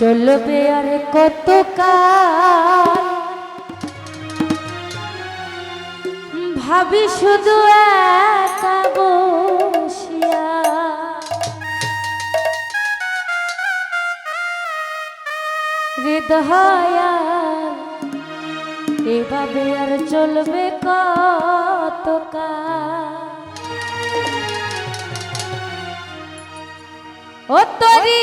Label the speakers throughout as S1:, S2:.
S1: চলবে আর কত কাল ভাবি শুধু একা বসিয়া। হৃদয়া এভাবে আর চলবে কত কাল ও তরি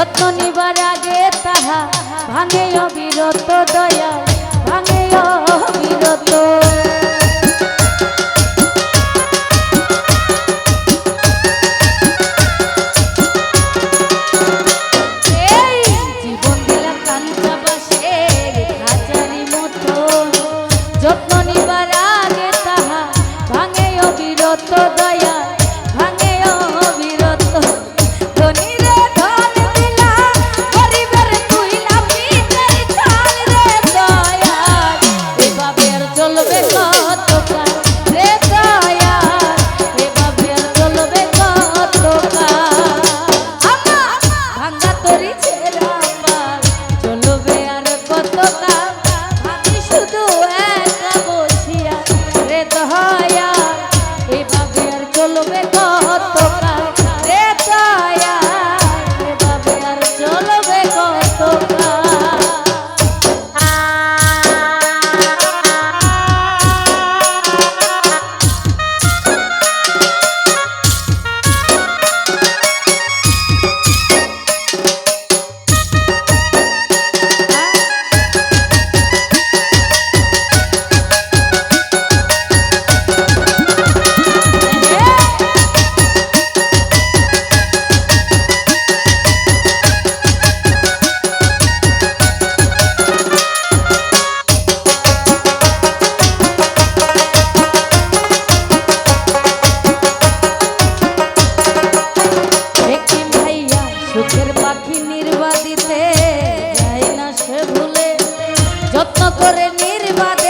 S1: যত্ন নিবার আগে তাহা ভাঙে অবিরত দয়া ভাঙে অবিরত। সুখের পাখি নির্বাদিতে যায় না সে ভুলে। যত্ন করে নির্বাদে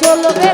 S1: চলবে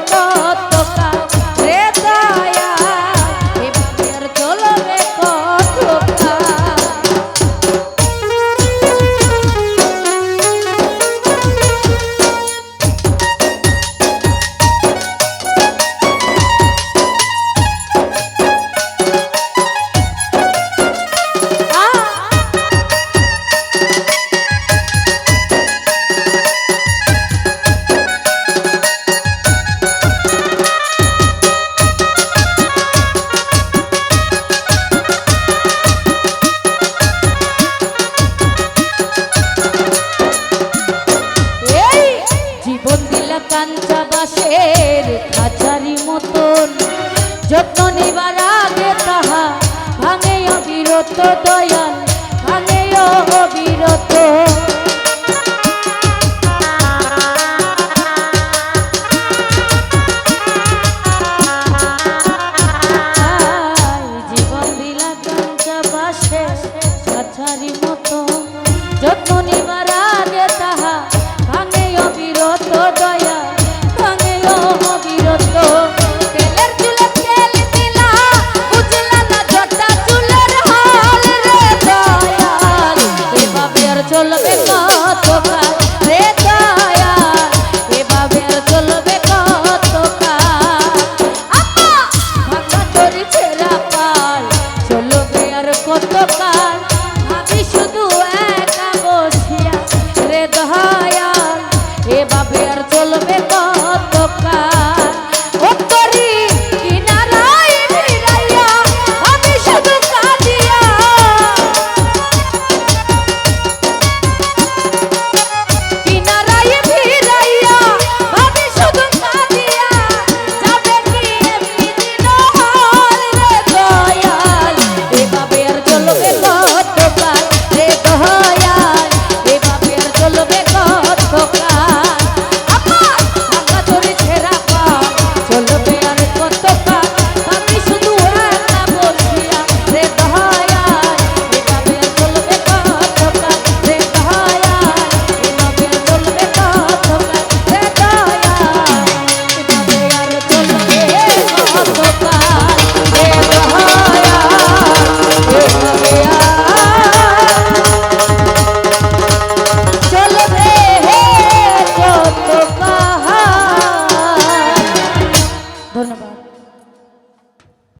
S1: দয়াল ভাঙে দিলা কাঞ্চা বাসে মতো যত্ন